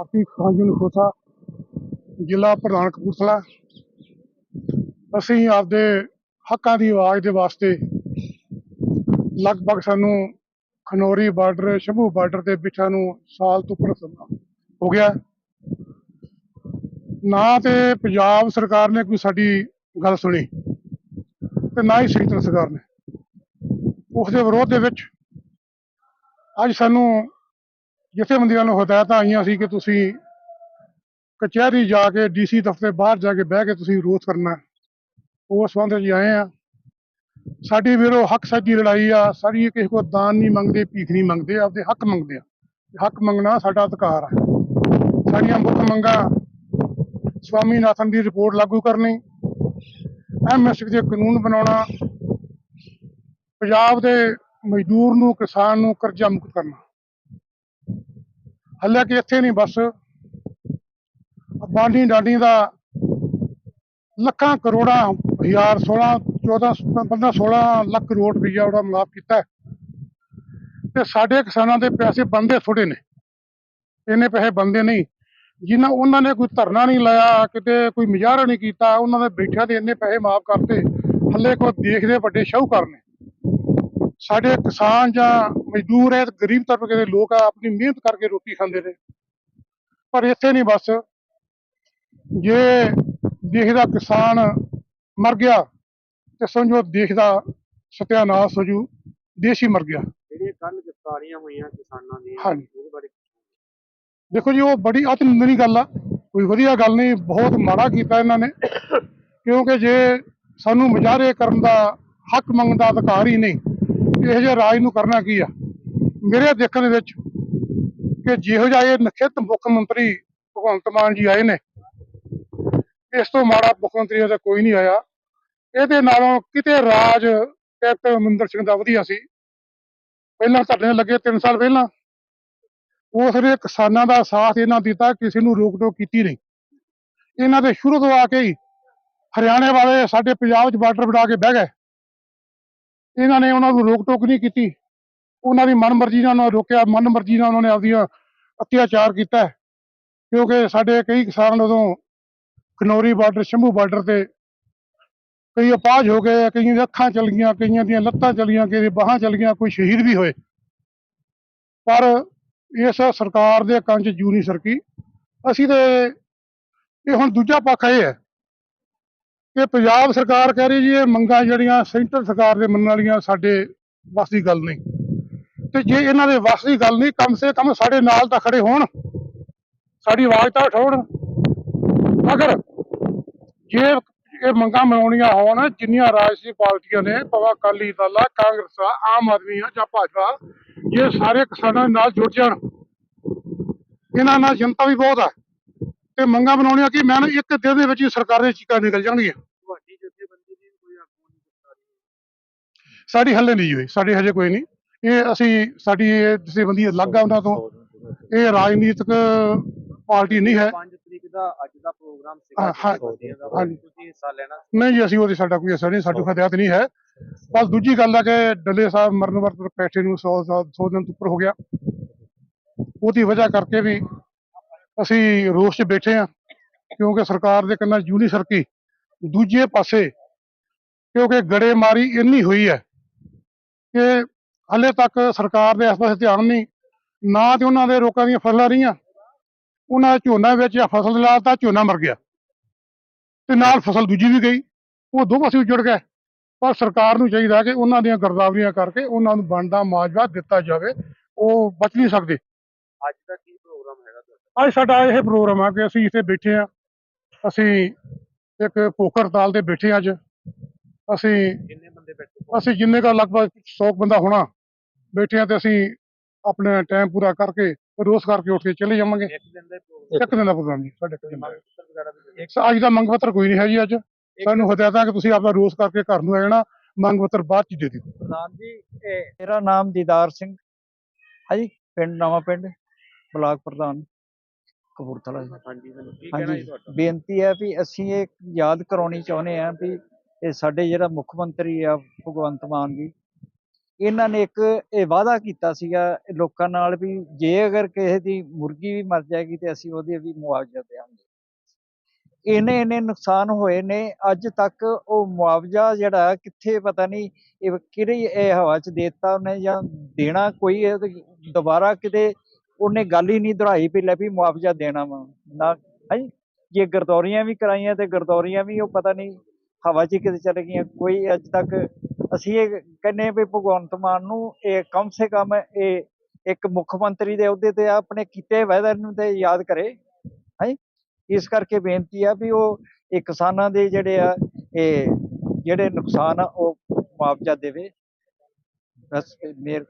ਭਾਰਤੀ ਖਾਂਜਨ ਖੋਸਾ ਜ਼ਿਲ੍ਹਾ ਪ੍ਰਧਾਨ ਕਪੂਰਥਲਾ। ਅਸੀਂ ਆਪਦੇ ਹੱਕਾਂ ਦੀ ਆਵਾਜ਼ ਦੇ ਵਾਸਤੇ ਲਗਭਗ ਸਾਨੂੰ ਖਨੌਰੀ ਬਾਰਡਰ, ਸ਼ੰਭੂ ਬਾਰਡਰ ਦੇ ਪਿੱਛਾ ਨੂੰ ਸਾਲ ਤੋਂ ਉੱਪਰ ਸਮਾਂ ਹੋ ਗਿਆ। ਨਾ ਤੇ ਪੰਜਾਬ ਸਰਕਾਰ ਨੇ ਕੋਈ ਸਾਡੀ ਗੱਲ ਸੁਣੀ ਤੇ ਨਾ ਹੀ ਸੈਂਟਰ ਸਰਕਾਰ ਨੇ। ਉਸ ਦੇ ਵਿਰੋਧ ਦੇ ਵਿੱਚ ਅੱਜ ਸਾਨੂੰ ਜਥੇਬੰਦੀਆਂ ਨੂੰ ਹਦਾਇਤਾਂ ਆਈਆਂ ਸੀ ਕਿ ਤੁਸੀਂ ਕਚਹਿਰੀ ਜਾ ਕੇ ਡੀਸੀ ਦਫ਼ਤਰ ਬਾਹਰ ਜਾ ਕੇ ਬਹਿ ਕੇ ਤੁਸੀਂ ਵਿਰੋਧ ਕਰਨਾ ਹੈ। ਉਸ ਸੰਬੰਧ ਵਿੱਚ ਆਏ ਆ ਸਾਡੀ ਵੀਰੋ ਹੱਕ ਸਾਡੀ ਲੜਾਈ ਆ। ਸਾਡੀ ਕਿਸੇ ਕੋ ਦਾਨ ਨਹੀਂ ਮੰਗਦੇ, ਭੀਖ ਨਹੀਂ ਮੰਗਦੇ, ਆਪਦੇ ਹੱਕ ਮੰਗਦੇ ਆ। ਹੱਕ ਮੰਗਣਾ ਸਾਡਾ ਅਧਿਕਾਰ ਆ। ਸਾਡੀਆਂ ਮੁੱਖ ਮੰਗਾਂ ਸਵਾਮੀਨਾਥਨ ਦੀ ਰਿਪੋਰਟ ਲਾਗੂ ਕਰਨੀ ਐਮਐਸਪੀ ਦੇ ਕਾਨੂੰਨ ਬਣਾਉਣਾ, ਪੰਜਾਬ ਦੇ ਮਜ਼ਦੂਰ ਨੂੰ, ਕਿਸਾਨ ਨੂੰ ਕਰਜ਼ਾ ਮੁਕਤ ਕਰਨਾ। ਹਾਲਾਂਕਿ ਇੱਥੇ ਨਹੀਂ, ਬਸ। ਬਾਂਡੀ ਡਾਂਡੀ ਦਾ ਲੱਖਾਂ ਕਰੋੜਾਂ, ਹਜ਼ਾਰ 16 14 15 16 ਲੱਖ ਕਰੋੜ ਰੁਪਈਆ ਉਹਦਾ ਮਾਫ ਕੀਤਾ ਤੇ ਸਾਡੇ ਕਿਸਾਨਾਂ ਦੇ ਪੈਸੇ ਬੰਦੇ ਥੋੜੇ ਨੇ। ਇੰਨੇ ਪੈਸੇ ਬੰਦੇ ਨਹੀਂ। ਜਿਨ੍ਹਾਂ ਉਹਨਾਂ ਨੇ ਕੋਈ ਧਰਨਾ ਨਹੀਂ ਲਾਇਆ, ਕਿਤੇ ਕੋਈ ਮੁਜ਼ਾਹਰਾ ਨਹੀਂ ਕੀਤਾ, ਉਹਨਾਂ ਦੇ ਬੈਠਿਆਂ ਦੇ ਇੰਨੇ ਪੈਸੇ ਮਾਫ ਕਰਤੇ। ਹੱਲੇ ਕੋ ਦੇਖਦੇ ਵੱਡੇ ਸ਼ਾਹੂਕਾਰ ਨੇ। ਸਾਡੇ ਕਿਸਾਨ ਜਾਂ ਮਜ਼ਦੂਰ ਹੈ ਗਰੀਬ ਤਬਕੇ ਦੇ ਲੋਕ ਆ ਆਪਣੀ ਮਿਹਨਤ ਕਰਕੇ ਰੋਟੀ ਖਾਂਦੇ ਨੇ। ਪਰ ਇੱਥੇ ਨਹੀਂ ਬਸ। ਜੇ ਦੇਸ਼ ਦਾ ਕਿਸਾਨ ਮਰ ਗਿਆ ਤੇ ਸਮਝੋ ਦੇਸ਼ ਦਾ ਸਤਿਆਨਾਸ਼ ਹੋ ਜੂ ਦੇਸ਼ ਹੀ ਮਰ ਗਿਆ। ਜਿਹੜੀਆਂ ਕੱਲ ਗ੍ਰਿਫਤਾਰੀਆਂ ਹੋਈਆਂ ਕਿਸਾਨਾਂ ਦੀਆਂ ਹਾਂਜੀ। ਉਹਦੇ ਬਾਰੇ ਦੇਖੋ ਜੀ ਉਹ ਬੜੀ ਅਤ ਨਿੰਦਣੀ ਗੱਲ ਆ। ਕੋਈ ਵਧੀਆ ਗੱਲ ਨਹੀਂ ਬਹੁਤ ਮਾੜਾ ਕੀਤਾ ਇਹਨਾਂ ਨੇ। ਕਿਉਂਕਿ ਜੇ ਸਾਨੂੰ ਮੁਜ਼ਾਹਰੇ ਕਰਨ ਦਾ ਹੱਕ ਮੰਗਣ ਦਾ ਅਧਿਕਾਰ ਹੀ ਨਹੀਂ ਇਹੋ ਜਿਹੇ ਰਾਜ ਨੂੰ ਕਰਨਾ ਕੀ ਆ? ਮੇਰੇ ਦੇਖਣ ਦੇ ਵਿੱਚ ਕਿ ਜਿਹੋ ਜਿਹਾ ਇਹ ਨਖਿੱਤ ਮੁੱਖ ਮੰਤਰੀ ਭਗਵੰਤ ਮਾਨ ਜੀ ਆਏ ਨੇ, ਇਸ ਤੋਂ ਮਾੜਾ ਮੁੱਖ ਮੰਤਰੀ ਦਾ ਕੋਈ ਨਹੀਂ ਆਇਆ। ਇਹਦੇ ਨਾਲੋਂ ਕਿਤੇ ਰਾਜ ਕੈਪਟਨ ਅਮਰਿੰਦਰ ਸਿੰਘ ਦਾ ਵਧੀਆ ਸੀ। ਪਹਿਲਾਂ ਧਰਨੇ ਲੱਗੇ 3 ਸਾਲ ਪਹਿਲਾਂ। ਉਸ ਨੇ ਕਿਸਾਨਾਂ ਦਾ ਸਾਥ ਇਹਨਾਂ ਦਿੱਤਾ, ਕਿਸੇ ਨੂੰ ਰੋਕ ਟੋਕ ਕੀਤੀ ਨਹੀਂ। ਇਹਨਾਂ ਦੇ ਸ਼ੁਰੂ ਤੋਂ ਆ ਕੇ ਹੀ ਹਰਿਆਣੇ ਵਾਲੇ ਸਾਡੇ ਪੰਜਾਬ 'ਚ ਬਾਰਡਰ ਬਣਾ ਕੇ ਬਹਿ ਗਏ। ਇਹਨਾਂ ਨੇ ਉਹਨਾਂ ਨੂੰ ਰੋਕ ਟੋਕ ਨਹੀਂ ਕੀਤੀ। ਉਹਨਾਂ ਦੀ ਮਨਮਰਜ਼ੀ ਨਾਲ ਉਹਨਾਂ ਨੂੰ ਰੋਕਿਆ, ਮਨਮਰਜ਼ੀ ਨਾਲ ਉਹਨਾਂ ਨੇ ਆਪਦੀਆਂ ਅਤਿਆਚਾਰ ਕੀਤਾ। ਕਿਉਂਕਿ ਸਾਡੇ ਕਈ ਕਿਸਾਨ ਉਦੋਂ ਖਨੌਰੀ ਬਾਰਡਰ, ਸ਼ੰਭੂ ਬਾਰਡਰ ਤੇ ਕਈ ਅਪਾਹਜ ਹੋ ਗਏ, ਕਈਆਂ ਦੀਆਂ ਅੱਖਾਂ ਚਲ ਗਈਆਂ, ਕਈਆਂ ਦੀਆਂ ਲੱਤਾਂ ਚਲ ਗਈਆਂ ਕਿਸੇ ਦੀਆਂ ਬਾਹਾਂ ਚਲ ਗਈਆਂ, ਕੋਈ ਸ਼ਹੀਦ ਵੀ ਹੋਏ। ਪਰ ਇਸ ਸਰਕਾਰ ਦੇ ਕੰਨ 'ਚ ਨਹੀਂ ਸਰਕੀ। ਅਸੀਂ ਤੇ ਇਹ ਹੁਣ ਦੂਜਾ ਪੱਖ ਇਹ ਹੈ ਕਿ ਪੰਜਾਬ ਸਰਕਾਰ ਕਹਿ ਰਹੀ ਜੀ, ਇਹ ਮੰਗਾਂ ਜਿਹੜੀਆਂ ਸੈਂਟਰ ਸਰਕਾਰ ਦੇ ਮੰਨਣ ਵਾਲੀਆਂ ਸਾਡੇ ਵੱਸ ਦੀ ਗੱਲ ਨਹੀਂ। ਤੇ ਜੇ ਇਹਨਾਂ ਦੇ ਵੱਸ ਦੀ ਗੱਲ ਨਹੀਂ ਕਮ ਸੇ ਕਮ ਸਾਡੇ ਨਾਲ ਤਾਂ ਖੜੇ ਹੋਣ। ਸਾਡੀ ਆਵਾਜ਼ ਤਾਂ ਉਠਾਉਣ। ਅਗਰ ਜੇ ਇਹ ਮੰਗਾਂ ਮਨਾਉਣੀਆਂ ਹੋਣ ਜਿੰਨੀਆਂ ਰਾਜਸੀ ਪਾਰਟੀਆਂ ਨੇ ਭਾਵੇਂ ਅਕਾਲੀ ਦਲ ਕਾਂਗਰਸ ਆਮ ਆਦਮੀ ਆ ਜਾਂ ਭਾਜਪਾ ਜੇ ਸਾਰੇ ਕਿਸਾਨਾਂ ਦੇ ਨਾਲ ਜੁੜ ਜਾਣ। ਇਹਨਾਂ ਨਾਲ ਜਨਤਾ ਵੀ ਬਹੁਤ ਆ। ਤੇ ਮੰਗਾਂ ਬਣਾਉਣੀਆਂ ਕਿ? ਮੈਂ ਇੱਕ ਦਿਨ ਦੇ ਵਿੱਚ ਹੀ ਸਰਕਾਰ ਦੀਆਂ ਚੀਕਾਂ ਨਿਕਲ ਜਾਣਗੀਆਂ। ਦੀ ਸਾਡੀ ਹੱਲੇ ਨਹੀਂ ਹੋਈ। ਸਾਡੀ ਹਜੇ ਕੋਈ ਨਹੀਂ। ਇਹ ਅਸੀਂ ਸਾਡੀ ਇਹ ਜਥੇਬੰਦੀ ਅਲੱਗ ਆ ਉਹਨਾਂ ਤੋਂ। ਇਹ ਰਾਜਨੀਤਿਕ ਪਾਰਟੀ ਨਹੀਂ ਹੈ। 5 ਤਰੀਕ ਦਾ ਅੱਜ ਦਾ ਪ੍ਰੋਗਰਾਮ ਹਾਂ, ਸੀਗਾ ਹਾਂ, ਜਥੇਬੰਦੀਆਂ ਦਾ ਹਾਂਜੀ। ਤੁਸੀਂ ਹਿੱਸਾ ਲੈਣਾ ਨਹੀਂ ਜੀ ਅਸੀਂ ਉਹਦੀ ਸਾਡਾ ਕੋਈ ਅਸਰ ਨਹੀਂ ਸਾਡੀ ਹਦਾਇਤ ਨਹੀਂ ਹੈ। ਬਸ ਦੂਜੀ ਗੱਲ ਹੈ ਕਿ ਡੱਲੇ ਸਾਹਿਬ ਮਰਨ ਵਰਤ ਬੈਠੇ ਨੂੰ 100 100 ਦਿਨ ਉੱਪਰ ਹੋ ਗਿਆ। ਉਹਦੀ ਵਜ੍ਹਾ ਕਰਕੇ ਵੀ ਅਸੀਂ ਰੋਸ 'ਚ ਬੈਠੇ ਆ ਕਿਉਂਕਿ ਸਰਕਾਰ ਦੇ ਕੰਨਾਂ ਜੂ ਨਹੀਂ ਸਰਕੀ। ਦੂਜੇ ਪਾਸੇ ਕਿਉਂਕਿ ਗੜੇਮਾਰੀ ਇੰਨੀ ਹੋਈ ਹੈ ਕਿ ਹਲੇ ਤੱਕ ਸਰਕਾਰ ਦੇ ਇਸ ਪਾਸੇ ਧਿਆਨ ਨਹੀਂ ਨਾ ਤੇ ਉਹਨਾਂ ਦੇ ਲੋਕਾਂ ਦੀਆਂ ਫਸਲਾਂ ਰਹੀਆਂ ਉਹਨਾਂ ਦੇ ਝੋਨਾ ਵਿੱਚ ਜਾਂ ਫਸਲ ਲਾਤਾ ਝੋਨਾ ਮਰ ਗਿਆ। ਤੇ ਨਾਲ ਫਸਲ ਦੂਜੀ ਵੀ ਗਈ ਉਹ ਦੋ ਪਾਸੇ ਜੁੜ ਗਏ ਪਰ ਸਰਕਾਰ ਨੂੰ ਚਾਹੀਦਾ ਕਿ ਉਹਨਾਂ ਦੀਆਂ ਗਰਦਾਵਰੀਆਂ ਕਰਕੇ ਉਹਨਾਂ ਨੂੰ ਬਣਦਾ ਮੁਆਵਜ਼ਾ ਦਿੱਤਾ ਜਾਵੇ ਉਹ ਬਚ ਨਹੀਂ ਸਕਦੇ। ਅੱਜ ਦਾ ਕੀ ਪ੍ਰੋਗਰਾਮ ਹੈਗਾ ਤੁਹਾਡਾ? ਅੱਜ ਸਾਡਾ ਇਹ ਪ੍ਰੋਗਰਾਮ ਆ ਕਿ ਅਸੀਂ ਇੱਥੇ ਬੈਠੇ ਆ ਅਸੀਂ ਇੱਕ ਭੁੱਖ ਹੜਤਾਲ ਤੇ ਬੈਠੇ ਅੱਜ। ਅਸੀਂ ਕਿੰਨੇ ਬੰਦੇ ਬੈਠੇ? ਅਸੀਂ ਜਿੰਨੇ ਦਾ ਲਗਭਗ 100 ਬੰਦਾ ਹੋਣਾ। ਬੈਠੇ ਆ ਤੇ ਅਸੀਂ ਆਪਣਾ ਟਾਈਮ ਪੂਰਾ ਕਰਕੇ ਰੋਜ਼ ਕਰਕੇ ਉੱਠ ਕੇ ਚਲੇ ਜਾਵਾਂਗੇ। ਇੱਕ ਦਿਨ ਦਾ ਪ੍ਰੋਗਰਾਮ। ਜੀ ਸਾਡੇ ਕੋਲ ਅੱਜ ਦਾ ਮੰਗ ਪੱਤਰ ਕੋਈ ਨਹੀਂ ਹੈ ਜੀ ਅੱਜ। ਸਾਨੂੰ ਹਦਾਇਤਾਂ ਕਿ ਤੁਸੀਂ ਆਪਣਾ ਰੋਜ਼ ਕਰਕੇ ਘਰ ਨੂੰ ਆ ਜਾਣਾ ਮੰਗ ਪੱਤਰ ਬਾਅਦ ਚ ਦੇ ਦਿਓ। ਪ੍ਰਧਾਨ ਜੀ ਇਹ ਮੇਰਾ ਨਾਮ ਦੀਦਾਰ ਸਿੰਘ ਹਾਂਜੀ ਪਿੰਡ ਨਵਾਂ ਪਿੰਡ ਬਲਾਕ ਪ੍ਰਧਾਨ ਕਪੂਰਥਲਾ ਜੀ। ਹਾਂਜੀ ਮੈਨੂੰ ਕੀ ਕਹਿਣਾ ਜੀ ਹਾਂਜੀ ਤੁਹਾਡਾ? ਬੇਨਤੀ ਹੈ ਵੀ ਅਸੀਂ ਇਹ ਯਾਦ ਕਰਾਉਣੀ ਚਾਹੁੰਦੇ ਹਾਂ ਵੀ ਇਹ ਸਾਡੇ ਜਿਹੜਾ ਮੁੱਖ ਮੰਤਰੀ ਆ ਭਗਵੰਤ ਮਾਨ ਜੀ ਇਹਨਾਂ ਨੇ ਇੱਕ ਇਹ ਵਾਅਦਾ ਕੀਤਾ ਸੀਗਾ ਲੋਕਾਂ ਨਾਲ ਵੀ ਜੇ ਅਗਰ ਕਿਸੇ ਦੀ ਮੁਰਗੀ ਵੀ ਮਰ ਜਾਏਗੀ ਤੇ ਅਸੀਂ ਉਹਦੇ ਵੀ ਮੁਆਵਜ਼ਾ ਦੇਵਾਂਗੇ। ਇੰਨੇ ਇੰਨੇ ਨੁਕਸਾਨ ਹੋਏ ਨੇ, ਅੱਜ ਤੱਕ ਉਹ ਮੁਆਵਜ਼ਾ ਜਿਹੜਾ ਕਿੱਥੇ ਪਤਾ ਨਹੀਂ ਇਹ ਕਿਹੜੀ ਇਹ ਹਵਾ 'ਚ ਦੇਤਾ ਉਹਨੇ ਜਾਂ ਦੇਣਾ ਕੋਈ ਇਹ ਦੁਬਾਰਾ ਕਿਤੇ ਉਹਨੇ ਗੱਲ ਹੀ ਨਹੀਂ ਦੁਹਰਾਈ ਪਈ ਲੈ ਵੀ ਮੁਆਵਜ਼ਾ ਦੇਣਾ ਵਾ। ਨਾ ਹਾਂਜੀ ਜੇ ਗਰਦੌਰੀਆਂ ਵੀ ਕਰਾਈਆਂ ਤੇ ਗਰਦੌਰੀਆਂ ਵੀ ਉਹ ਪਤਾ ਨਹੀਂ ਹਵਾ 'ਚ ਹੀ ਕਿਤੇ ਚਲੇ ਗਈਆਂ, ਕੋਈ ਅੱਜ ਤੱਕ ਅਸੀਂ ਇਹ ਕਹਿੰਦੇ ਹਾਂ ਵੀ ਭਗਵੰਤ ਮਾਨ ਨੂੰ ਇਹ ਕਮ ਸੇ ਕਮ ਇਹ ਇੱਕ ਮੁੱਖ ਮੰਤਰੀ ਦੇ ਅਹੁਦੇ ਤੇ ਆਪਣੇ ਕੀਤੇ ਵਾਅਦੇ ਨੂੰ ਤੇ ਯਾਦ ਕਰੇ, ਹੈ? ਇਸ ਕਰਕੇ ਬੇਨਤੀ ਆ ਵੀ ਉਹ ਇਹ ਕਿਸਾਨਾਂ ਦੇ ਜਿਹੜੇ ਆ, ਇਹ ਜਿਹੜੇ ਨੁਕਸਾਨ ਆ ਉਹ ਮੁਆਵਜ਼ਾ ਦੇਵੇ। ਬਸ, ਮੇਰ